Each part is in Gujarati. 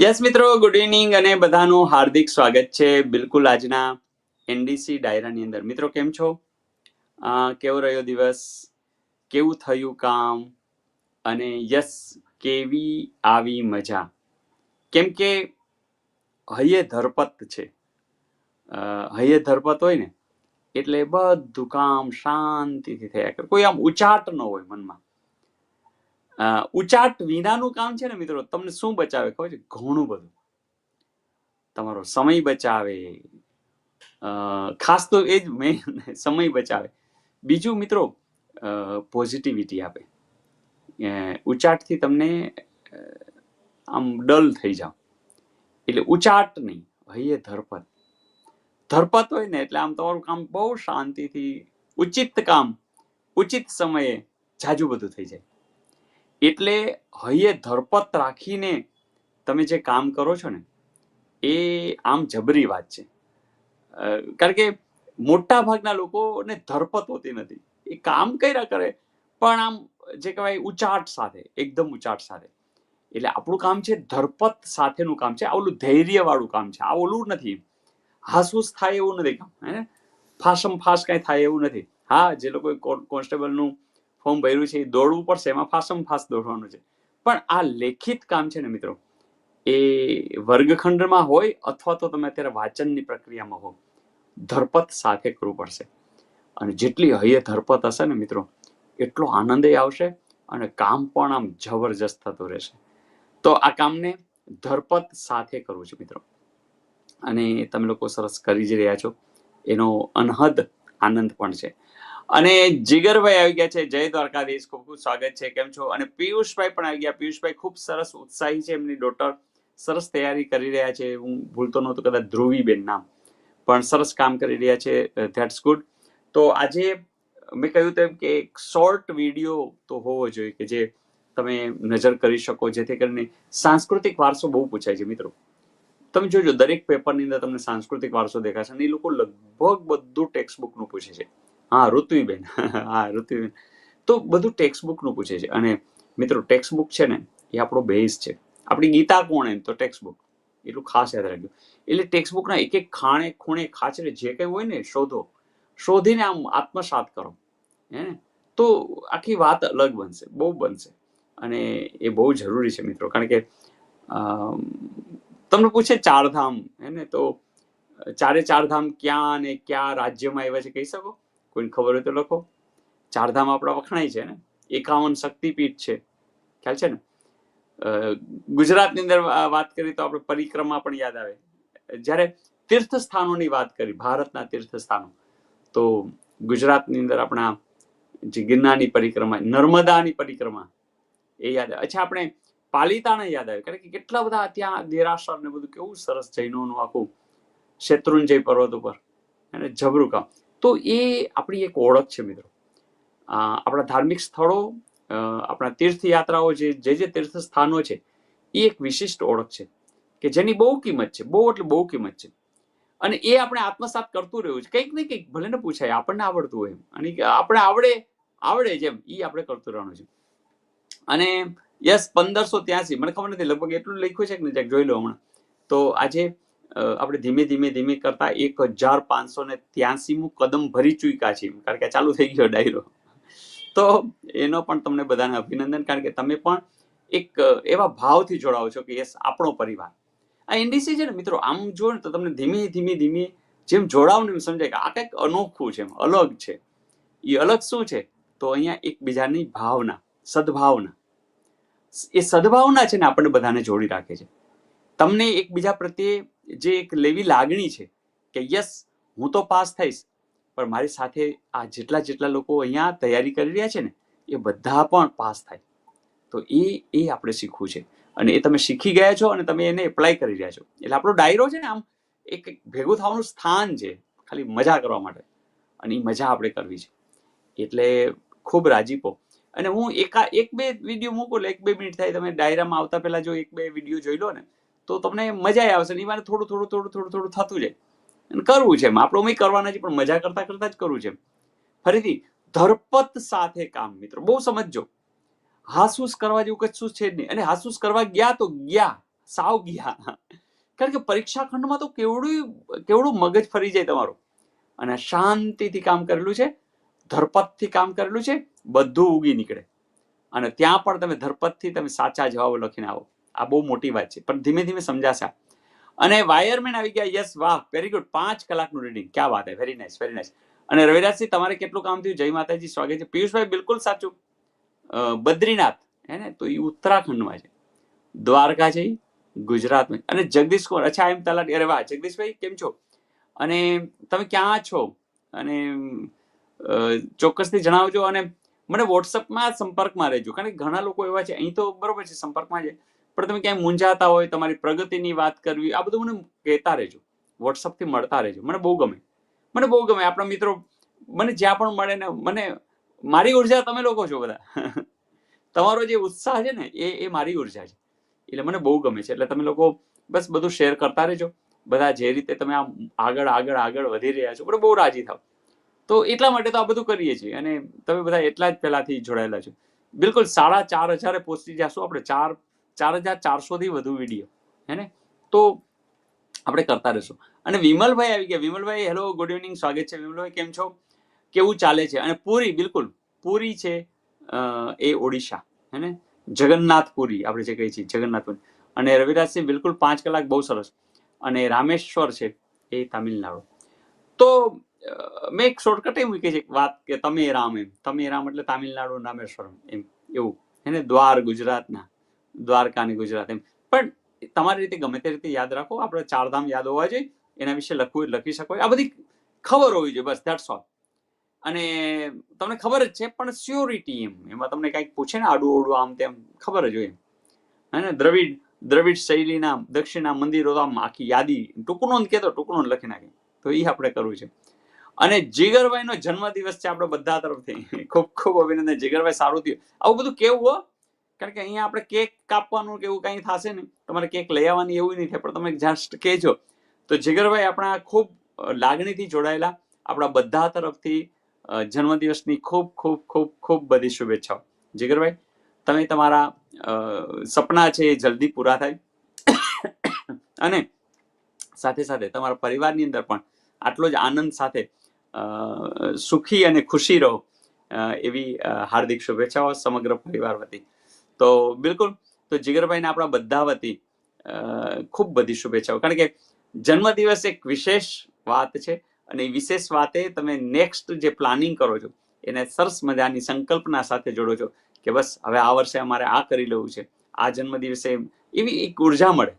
યસ મિત્રો ગુડ ઇવનિંગ અને બધાનું હાર્દિક સ્વાગત છે બિલકુલ આજના એનડીસી ડાયરાની અંદર. મિત્રો, કેમ છો? કેવો રહ્યો દિવસ? કેવું થયું કામ? અને યસ, કેવી આવી મજા? કેમ કે હૈયે ધરપત છે. હૈયે ધરપત હોય ને, એટલે બધું કામ શાંતિથી થયા કરે. કોઈ આમ ઉચાટ ન હોય મનમાં. ઉચાટ વિનાનું કામ છે ને મિત્રો, તમને શું બચાવે ખબર છે? ઘણું બધું. તમારો સમય બચાવે. ખાસ તો એ જ મેં સમય બચાવે. બીજું મિત્રો પોઝિટિવિટી આપે. ઉચાટથી તમને આમ ડલ થઈ જાઓ. એટલે ઉચાટ નહીં હૈયે ધરપત. ધરપત હોય ને એટલે આમ તમારું કામ બહુ શાંતિથી, ઉચિત કામ, ઉચિત સમયે જાજુ બધું થઈ જાય. એટલે હૈયે ધરપત રાખીને તમે જે કામ કરો છો ને, એ આમ જબરી વાત છે. કારણ કે મોટા ભાગના લોકોને ધરપત હોતી નથી. એ કામ કર્યા કરે, પણ આમ જે કહેવાય ઉચાટ સાથે, એકદમ ઉચાટ સાથે. એટલે આપણું કામ છે ધરપત સાથેનું કામ છે આવલું ઓલું ધૈર્ય કામ છે. આ ઓલું નથી હાસુસ થાય એવું નથી કામ, હે ફાસમ ફાસ કાંઈ થાય એવું નથી. હા, જે કોન- કોન્સ્ટેબલનું ફોર્મ ભર્યું છે, એ દોડવું પડશે, એમાં ફાસમ ફાસ દોડવાનું છે. પણ આ લેખિત કામ છે ને મિત્રો, એ વર્ગખંડમાં હોય અથવા તો તમે અત્યારે વાંચનની પ્રક્રિયામાં હો, ધરપત સાથે કરવું પડશે. અને જેટલી હૈયે ધરપત હશે ને મિત્રો, એટલો આનંદ આવશે અને કામ પણ આમ જબરજસ્ત થતું રહેશે. તો આ કામને ધરપત સાથે કરવું છે મિત્રો. અને તમે લોકો સરસ કરી જ રહ્યા છો. એનો અનહદ આનંદ પણ છે. અને જીગરભાઈ આવી ગયા છે. જય દ્વારકાધીશ. ખૂબ ખૂબ સ્વાગત છે. કેમ છો? અને પિયુષભાઈ પણ આવી ગયા. પિયુષભાઈ ખૂબ સરસ ઉત્સાહી છે. એમની ડોટર સરસ તૈયારી કરી રહ્યા છે. હું ભૂલતો નહોતો કદાચ ધ્રુવીબેન નામ. પણ સરસ કામ કરી રહ્યા છે. That's good. તો આજે મેં કહ્યું તેમ કે એક શોર્ટ વીડિયો તો હોવો જોઈએ કે જે તમે નજર કરી શકો, જેથી કરીને સાંસ્કૃતિક વારસો બહુ પૂછાય છે મિત્રો. તમે જોજો, દરેક પેપરની અંદર તમને સાંસ્કૃતિક વારસો દેખાશે અને એ લોકો લગભગ બધું ટેક્સ્ટ બુકનું પૂછે છે. હા, ઋત્વીબેન. હા, ઋત્વીબેન. તો બધું ટેક્સ્ટ બુકનું પૂછે છે. અને મિત્રો ટેક્સ્ટ બુક છે ને, એ આપણો બેઝ છે. આપણી ગીતા કોણ એમ? તો ટેક્સ્ટ બુક એટલું ખાસ યાદ રાખજો. એટલે ટેક્સ્ટ બુકના એક એક ખાણે ખૂણે ખાચરે જે કંઈ હોય ને, શોધો. શોધીને આમ આત્મસાત કરો. હે ને? તો આખી વાત અલગ બનશે. બહુ બનશે. અને એ બહુ જરૂરી છે મિત્રો. કારણ કે તમને પૂછે ચારધામ. હે ને? તો ચારે ચારધામ ક્યાં અને ક્યાં રાજ્યમાં આવ્યા છે, કહી શકો? કોઈને ખબર હોય તો લખો. ચારધામ આપણા વખણાય છે ને? એકાવન શક્તિપીઠ છે. ખ્યાલ છે ને? ગુજરાતની અંદર વાત કરીએ તો આપણે પરિક્રમા પણ યાદ આવે. જ્યારે તીર્થ સ્થાનોની વાત કરી, ભારતના તીર્થ સ્થાનો તો ગુજરાતની અંદર આપણા જે ગિરનારની પરિક્રમા, નર્મદાની પરિક્રમા એ યાદ આવે. અચ્છા, આપણે પાલિતાણા યાદ આવે. કારણ કે કેટલા બધા ત્યાં દેરાસર ને બધું કેવું સરસ જૈનોનું આખું શેત્રુંજય પર્વત ઉપર અને જબરું કામ તો એ આપણી એક ઓળખ છે મિત્રો. આપણા ધાર્મિક સ્થળો આપણા તીર્થયાત્રાઓ જે જે જે તીર્થ સ્થાનો છે, એ એક વિશિષ્ટ ઓળખ છે કે જેની બહુ કિંમત છે, બહુ એટલે બહુ કિંમત છે. અને એ આપણે આત્મસાત કરતું રહ્યું છે. કંઈક ને કંઈક ભલે ને પૂછાય, આપણને આવડતું હોય એમ. અને આપણે આવડે આવડે જેમ એ આપણે કરતું રહેવાનું છે. અને યસ, પંદરસો ત્યાસી. મને ખબર નથી, લગભગ એટલું લખ્યું છે કે ને જોઈ લો હમણાં. તો આજે આપણે ધીમે ધીમે ધીમે કરતા એક હજાર પાંચસો ને ત્યાસીમું કદમ ભરી ચૂક્યા છીએ. કારણ કે ચાલુ થઈ ગયો ડાયરો. તો એનો પણ તમને બધાને અભિનંદન. કારણ કે તમે પણ એક એવા ભાવથી જોડાવો છો કે યસ, આપણો પરિવાર. આ એનડીસી છે ને, મિત્રો, આમ જો ને તો તમને ધીમે ધીમે ધીમે જેમ જોડાવ ને એમ સમજાય કે આ કંઈક અનોખું છે, એમ અલગ છે. એ અલગ શું છે? તો અહીંયા એકબીજાની ભાવના, સદભાવના. એ સદભાવના છે ને આપણને બધાને જોડી રાખે છે. તમને એકબીજા પ્રત્યે જે એક લેવી લાગણી છે કે યસ હું તો પાસ થઈશ, પણ મારી સાથે આ જેટલા જેટલા લોકો અહીંયા તૈયારી કરી રહ્યા છે ને, એ બધા પણ પાસ થાય. તો એ એ આપણે શીખવું છે. અને એ તમે શીખી ગયા છો અને તમે એને એપ્લાય કરી રહ્યા છો. એટલે આપણો ડાયરો છે ને આમ એક ભેગું થવાનું સ્થાન છે, ખાલી મજા કરવા માટે. અને એ મજા આપણે કરવી છે. એટલે ખૂબ રાજીપો. અને હું એકા, એક બે વીડિયો મૂકું એટલે એક બે મિનિટ થાય. તમે ડાયરામાં આવતા પહેલા જો એક બે વીડિયો જોઈ લો ને તો તમને મજા આવશે ને મારે થોડું થોડું થોડું થોડું થોડું થતું જાય. અને કરવું છે એમ. આપણે કરવાના છે પણ મજા કરતા કરતા જ કરવું છે ફરીથી, ધરપત સાથે કામ, મિત્રો. બહુ સમજજો. હાસુસ કરવા જેવું કશું છે જ નહીં. અને હાસુસ કરવા ગયા તો ગયા. સાવ ગયા. કારણ કે પરીક્ષા ખંડમાં તો કેવડું કેવડું મગજ ફરી જાય તમારું. અને શાંતિથી કામ કરેલું છે. ધરપતથી કામ કરેલું છે. બધું ઉગી નીકળે. અને ત્યાં પણ તમે ધરપતથી તમે સાચા જવાબો લખીને આવો. આ બહુ મોટી વાત છે. પણ ધીમે ધીમે સમજાશે અને વાયરમેન આવી ગયા યસ વાહ વેરી ગુડ પાંચ કલાકનું રીડિંગ ક્યાં વાત હે? વેરી નાઇસ વેરી નાઇસ અને રવિરાજસિંહ, તમારે કેટલું કામ થયું? જય માતાજી, સ્વાગત છે. પિયુષભાઈ, બિલકુલ સાચું. બદ્રીનાથ, હે ને? તો એ ઉત્તરાખંડમાં છે. દ્વારકા છે ગુજરાતમાં અને જગદીશ કુમાર, અચ્છા એમ તલાટી. અરે વાહ, જગદીશભાઈ, કેમ છો? અને તમે ક્યાં છો? અને ચોક્કસથી જણાવજો અને મને વોટ્સઅપમાં સંપર્કમાં રહેજો. કારણ કે ઘણા લોકો એવા છે, અહીં તો બરોબર છે, સંપર્કમાં છે. પણ તમે ક્યાંય મૂંઝાતા હોય, તમારી પ્રગતિની વાત કરવી, આ બધું મને કહેતા રહેજો. વોટ્સઅપથી મળતા રહેજો. મને બહુ ગમે. મને બહુ ગમે. આપણા મિત્રો મને જ્યાં પણ મળે ને, મને મારી ઊર્જા તમે લોકો છો બધા. તમારો જે ઉત્સાહ છે ને, એ એ મારી ઊર્જા છે. એટલે મને બહુ ગમે છે. એટલે તમે લોકો બસ બધું શેર કરતા રહેજો. બધા જે રીતે તમે આમ આગળ આગળ આગળ વધી રહ્યા છો બરાબર બહુ રાજી થાવ તો એટલા માટે તો આ બધું કરીએ છીએ. અને તમે બધા એટલા જ પહેલાથી જોડાયેલા છો. બિલકુલ સાડા ચાર હજારે પહોંચી જશું. આપણે ચાર ચાર હજાર ચારસોથી વધુ વીડિયો હે ને? તો આપણે કરતા રહીશું. અને વિમલભાઈ આવી ગયા. વિમલભાઈ હેલો ગુડ ઇવનિંગ સ્વાગત છે. વિમલભાઈ, કેમ છો? કેવું ચાલે છે? અને પુરી, બિલકુલ, પુરી છે એ ઓડિશા, હે ને? જગન્નાથપુરી, આપણે જે કહીએ છીએ, જગન્નાથપુરી. અને રવિરાજસિંહ બિલકુલ પાંચ કલાક બહુ સરસ. અને રામેશ્વર છે, એ તામિલનાડુ. તો મેં એક શોર્ટકટ એમ મૂકી છે વાત કે તમે રામ એમ. તમે રામ એટલે તમિલનાડુ, રામેશ્વરમ એમ. એવું એને દ્વાર, ગુજરાતના. દ્વારકા અને ગુજરાત એમ. પણ તમારી રીતે ગમે તે રીતે યાદ રાખો, આપણે ચારધામ યાદ હોવા જોઈએ, એના વિશે લખવું લખી શકો આ બધી ખબર હોવી જોઈએ, બસ દેટ્સ ઓલ અને તમને ખબર જ છે, પણ સ્યોરિટી એમ. એમાં તમને કાંઈક પૂછે ને, આડું ઓડું આમ તેમ, ખબર જ હોય એમ. હે ને, દ્રવિડ દ્રવિડ શૈલીના દક્ષિણના મંદિરો આમ આખી યાદી ટૂંકનો કહેતો ટૂંકનો લખી નાખે. તો એ આપણે કરવું છે. અને જીગરભાઈનો જન્મદિવસ છે આપણે બધા તરફથી. ખૂબ ખૂબ અભિનંદન. જીગરભાઈ સારું થયું. આવું બધું કેવું હો? કારણ કે અહીંયા આપણે કેક કાપવાનું કે એવું કંઈ થશે ને તમારે કેક લઈ આવવાની એવું નહીં થાય, પણ તમે જસ્ટ કહેજો. તો જીગરભાઈ, આપણા ખૂબ લાગણીથી જોડાયેલા આપણા બધા તરફથી જન્મદિવસની ખૂબ ખૂબ ખૂબ ખૂબ બધી શુભેચ્છાઓ. જીગરભાઈ, તમે તમારા સપના છે એ જલ્દી પૂરા થાય. અને સાથે સાથે તમારા પરિવારની અંદર પણ આટલો જ આનંદ સાથે સુખી અને ખુશી રહો એવી હાર્દિક શુભેચ્છાઓ સમગ્ર પરિવાર વતી. તો બિલકુલ, તો જીગરભાઈને આપણા બધા વતી ખૂબ બધી શુભેચ્છાઓ. કારણ કે જન્મદિવસ એક વિશેષ વાત છે અને એ વિશેષ વાતે તમે નેક્સ્ટ જે પ્લાનિંગ કરો છો, એને સરસ મજાની સંકલ્પના સાથે જોડો છો કે બસ હવે આ વર્ષે અમારે આ કરી લેવું છે, આ જન્મદિવસે એવી એક ઊર્જા મળે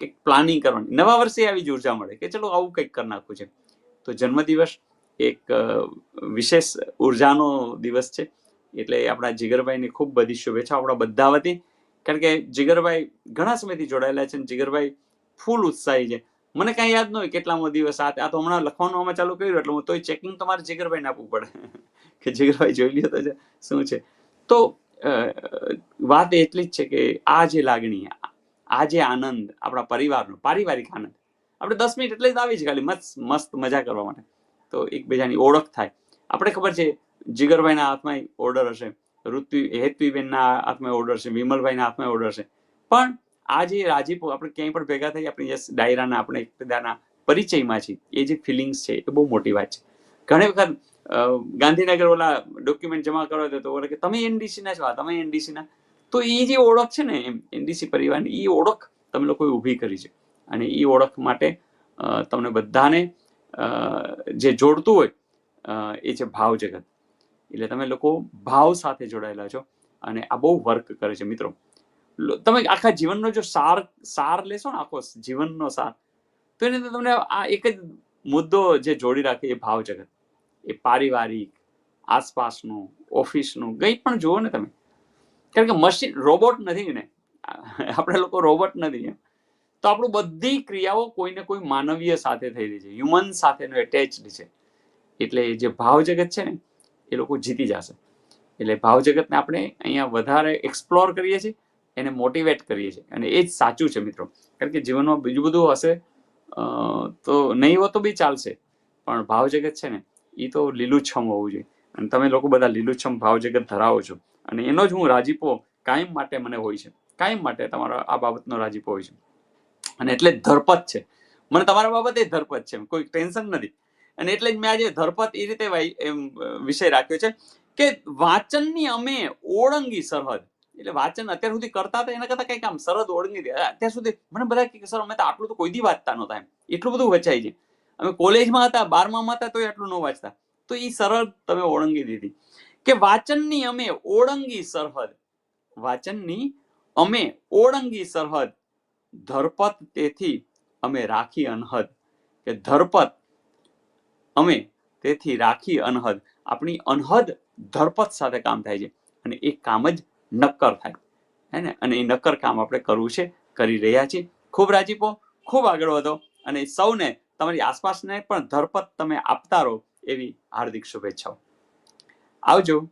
કે પ્લાનિંગ કરવાની. નવા વર્ષે આવી જ ઊર્જા મળે કે ચલો આવું કંઈક કરી નાખવું છે. તો જન્મદિવસ એક વિશેષ ઉર્જાનો દિવસ છે. એટલે આપણા જીગરભાઈની ખૂબ બધી શુભેચ્છા આપણા બધા વતી કારણ કે જીગરભાઈ ઘણા સમયથી જોડાયેલા છે અને જીગરભાઈ ફૂલ ઉત્સાહી છે. મને કાંઈ યાદ ન હોય કેટલામો દિવસ આ તો હમણાં લખવાનું આમાં ચાલુ કર્યું એટલે હું તોય ચેકિંગ તમારે જીગરભાઈને આપવું પડે. કે જીગરભાઈ જોઈ લ્યો તો છે શું છે. તો વાત એટલી જ છે કે આ જે લાગણી, આ જે આનંદ આપણા પરિવારનો, પારિવારિક આનંદ. આપણે દસ મિનિટ એટલે જ આવી છે ખાલી. મસ્ત મસ્ત મજા કરવા માટે. તો એકબીજાની ઓળખ થાય. આપણે ખબર છે જીગરભાઈના હાથમાં ઓર્ડર હશે, ઋત્વિ, હેતવીબેનના હાથમાં ઓર્ડર છે વિમલભાઈના હાથમાં ઓર્ડર છે પણ આ જે રાજીપો આપણે ક્યાંય પણ ભેગા થઈ આપણે ડાયરાના, આપણે એકબીજાના પરિચયમાં છીએ, એ જે ફિલિંગ્સ છે, એ બહુ મોટી વાત છે. ઘણી વખત ગાંધીનગર ઓલા ડોક્યુમેન્ટ જમા કરવા દે તો બોલે કે, તમે એનડીસી ના છો તમે એનડીસી ના તો એ જે ઓળખ છે ને, એમ, એનડીસી પરિવારની એ ઓળખ તમે લોકોએ ઊભી કરી છે. અને એ ઓળખ માટે તમને બધાને જે જોડતું હોય એ છે ભાવ જગત. એટલે તમે લોકો ભાવ સાથે જોડાયેલા છો અને આ બહુ વર્ક કરે છે મિત્રો. તમે આખા જીવનનો જો સાર સાર લેશો ને આખો જીવનનો સાર, તો એને અંદર તમને આ એક જ મુદ્દો જે જોડી રાખે એ ભાવ જગત. એ પારિવારિક, આસપાસનું, ઓફિસનું, કંઈ પણ જુઓ ને તમે. કારણ કે મશીન, રોબોટ નથી ને. આપણે લોકો રોબોટ નથી તો આપણું બધી ક્રિયાઓ કોઈને કોઈ માનવીય સાથે થઈ રહી છે. હ્યુમન સાથેનો એટેચડ છે. એટલે જે ભાવ જગત છે ને એ લોકો જીતી જશે. એટલે ભાવ જગતને આપણે અહીંયા વધારે એક્સપ્લોર કરીએ છીએ, એને મોટિવેટ કરીએ છીએ. અને એ જ સાચું છે મિત્રો. કારણ કે જીવનમાં બીજું બધું હશે તો નહીં હોતો બી ચાલશે. પણ ભાવ જગત છે ને એ તો લીલુંછમ હોવું જોઈએ. અને તમે લોકો બધા લીલુંછમ ભાવ જગત ધરાવો છો. અને એનો જ હું રાજીપો કાયમ માટે મને હોય છે. કાયમ માટે તમારો આ બાબતનો રાજીપો હોય છે. અને એટલે ધરપત છે. મને તમારા બાબતે ધરપત છે. કોઈ ટેન્શન નથી. અને એટલે જ મેં આજે ધરપત એ રીતે વિષય રાખ્યો છે કે વાંચનની અમે ઓળંગી સરહદ, એટલે વાંચન અત્યાર સુધી કરતા હતા એના કરતા કંઈક આમ સરહદ ઓળંગી દે. અત્યાર સુધી મને બધા કે સર અમે તો આટલું તો કોઈ દી વાંચતા નહોતા એમ. એટલું બધું વચાય છે. અમે કોલેજમાં હતા, બારમામાં હતા, તોય આટલું ન વાંચતા. તો એ સરહદ તમે ઓળંગી દીધી. કે વાંચનની અમે ઓળંગી સરહદ, વાંચનની અમે ઓળંગી સરહદ, ધરપત તેથી અમે રાખી અનહદ. કે ધરપત અમે તેથી રાખી અનહદ. આપણી અનહદ ધરપત સાથે કામ થાય છે અને એ કામ જ નક્કર થાય. હે ને? અને એ નક્કર કામ આપણે કરવું છે, કરી રહ્યા છીએ. ખૂબ રાજીપો ખૂબ આગળ વધો અને સૌને તમારી આસપાસને પણ ધરપત તમે આપતા રહો એવી હાર્દિક શુભેચ્છાઓ. આવજો.